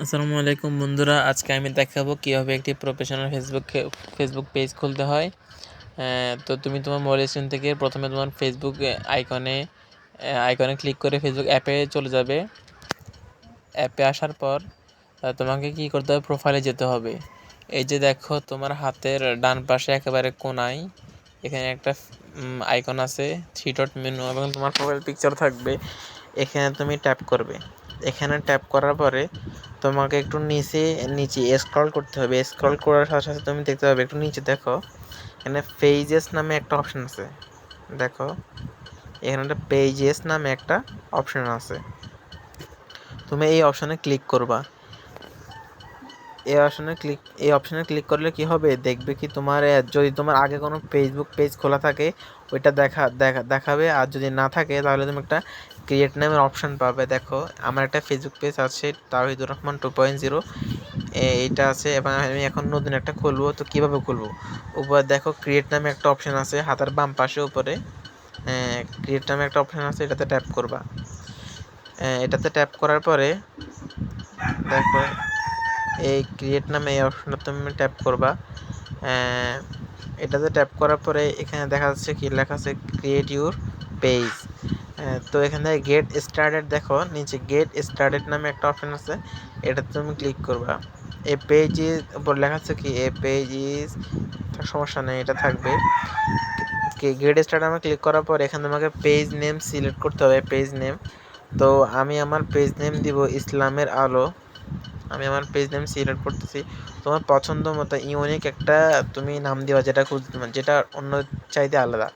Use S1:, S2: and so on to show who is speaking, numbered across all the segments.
S1: আসসালামু আলাইকুম বন্ধুরা, আজকে আমি দেখাবো কীভাবে একটি প্রফেশনাল ফেসবুক ফেসবুক পেজ খুলতে হয়। তো তুমি তোমার মোবাইল স্ক্রিন থেকে প্রথমে তোমার ফেসবুক আইকনে আইকনে ক্লিক করে ফেসবুক অ্যাপে চলে যাবে। অ্যাপে আসার পর তোমাকে কি করতে হবে? প্রোফাইলে যেতে হবে। এই যে দেখো, তোমার হাতের ডান পাশে একেবারে কোনায় এখানে একটা আইকন আছে থ্রি ডট মেনু এবং তোমার প্রোফাইল পিকচার থাকবে। এখানে তুমি ট্যাপ করবে। এখানে ট্যাপ করার পরে তোমাকে একটু নিচে নিচে স্ক্রল করতে হবে। স্ক্রল করার সাথে সাথে তুমি দেখতে পাবে, একটু নিচে দেখো। এখানে পেজেস নামে একটা অপশন আছে। দেখো, এখানে একটা পেজেস নামে একটা অপশন আছে। তুমি এই অপশনে ক্লিক করবা। এই অপশনে ক্লিক এই অপশনে ক্লিক করলে কি হবে? দেখবে কি তোমার, যদি তোমার আগে কোনো ফেসবুক পেজ খোলা থাকে, ওইটা দেখা দেখা, দেখাবে। আর যদি না থাকে, তাহলে তুমি একটা ক্রিয়েট নামের অপশন পাবে, দেখো। আমার একটা ফেসবুক পেজ আছে, Tawhidur Rahman two point zero এইটা আছে, এবং আমি এখন নতুন একটা খুলবো, তো কীভাবে খুলবো? উপরে দেখো ক্রিয়েট নামে একটা অপশন আছে, হাতার বাম পাশে উপরে। ক্রিয়েট নামে একটা অপশন আছে, এটাতে ট্যাপ করবা। এটাতে ট্যাপ করার পরে, দেখো, এই ক্রিয়েট নামে এই অপশনটা তুমি ট্যাপ করবা। এটাতে ট্যাপ করার পরে এখানে দেখা যাচ্ছে কি, লেখা আছে ক্রিয়েট ইউর পেজ তো এখানে গেট স্টার্টেড দেখো, নিচে গেট স্টার্টেড নামে একটা অপশন আছে এটা তুমি ক্লিক করবা। এ পেজ ইজ উপর লেখা আছে কি? এ পেজ ইজ সমস্যা নেই, এটা থাকবে। গেট স্টার্ট নামে ক্লিক করার পর এখানে আমাকে পেজ নেম সিলেক্ট করতে হবে পেজ নেম তো আমি আমার পেজ নেম দিব ইসলামের আলো। আমি আমার পেজ নেম সিলেক্ট করতেছি। তোমার পছন্দ মতো ইউনিক একটা তুমি নাম দিবা, যেটা খুব যেটা অন্য চাইতে আলাদা।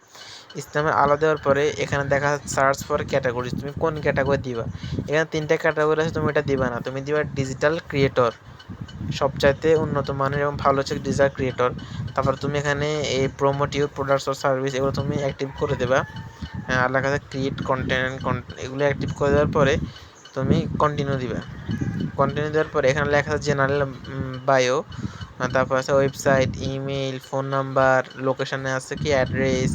S1: ইসলামের আলাদা দেওয়ার পরে এখানে দেখা যাচ্ছে সার্চ ফর ক্যাটাগরি তুমি কোন ক্যাটাগরি দিবা? এখানে তিনটা ক্যাটাগরি আছে, তুমি এটা দিবা না। তুমি দিবা ডিজিটাল ক্রিয়েটর সবচাইতে উন্নত মানের এবং ভালো হচ্ছে ডিজিটাল ক্রিয়েটর তারপর তুমি এখানে এই প্রোমোটিভ প্রোডাক্টস অর সার্ভিস এগুলো তুমি অ্যাক্টিভ করে দেবা। লেখা আছে ক্রিয়েট কন্টেন্ট এগুলো অ্যাক্টিভ করে দেওয়ার পরে তুমি কন্টিনিউ দিবা। কন্টিনিউ দেওয়ার পরে এখানে লেখা আছে জেনারেল বায়ো তারপর আছে ওয়েবসাইট ইমেল ফোন নাম্বার লোকেশানে আছে কি অ্যাড্রেস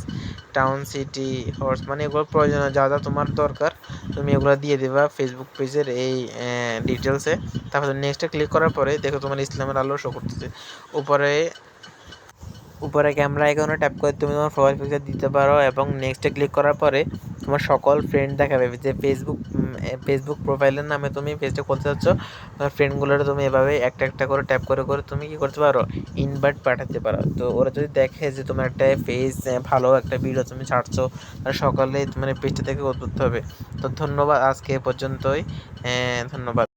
S1: টাউন সিটি হর্স মানে এগুলো প্রয়োজন যা যা তোমার দরকার, তুমি এগুলো দিয়ে দেবা ফেসবুক পেজের এই ডিটেলসে তারপরে নেক্সটে ক্লিক করার পরে দেখো তোমার ইসলামের আলো শো করতেছে। উপরে উপরে ক্যামেরা এখানে ট্যাপ করে তুমি তোমার প্রোফাইল পিকচার দিতে পারো এবং নেক্সটে ক্লিক করার পরে তোমার সকল ফ্রেন্ড দেখাবে যে ফেসবুক ফেসবুক প্রোফাইলের নামে তুমি পেজটা করতে চাচ্ছ তোমার ফ্রেন্ডগুলোর তুমি এভাবে একটা একটা করে ট্যাপ করে করে তুমি কি করতে পারো? ইনভাইট পাঠাতে পারো। তো ওরা যদি দেখে যে তোমার একটা পেজ ভালো একটা ভিডিও তুমি ছাড়ছো, তাহলে সকালে তোমার পেজটা থেকে করতে হবে। তো ধন্যবাদ আজকে এ পর্যন্তই। ধন্যবাদ।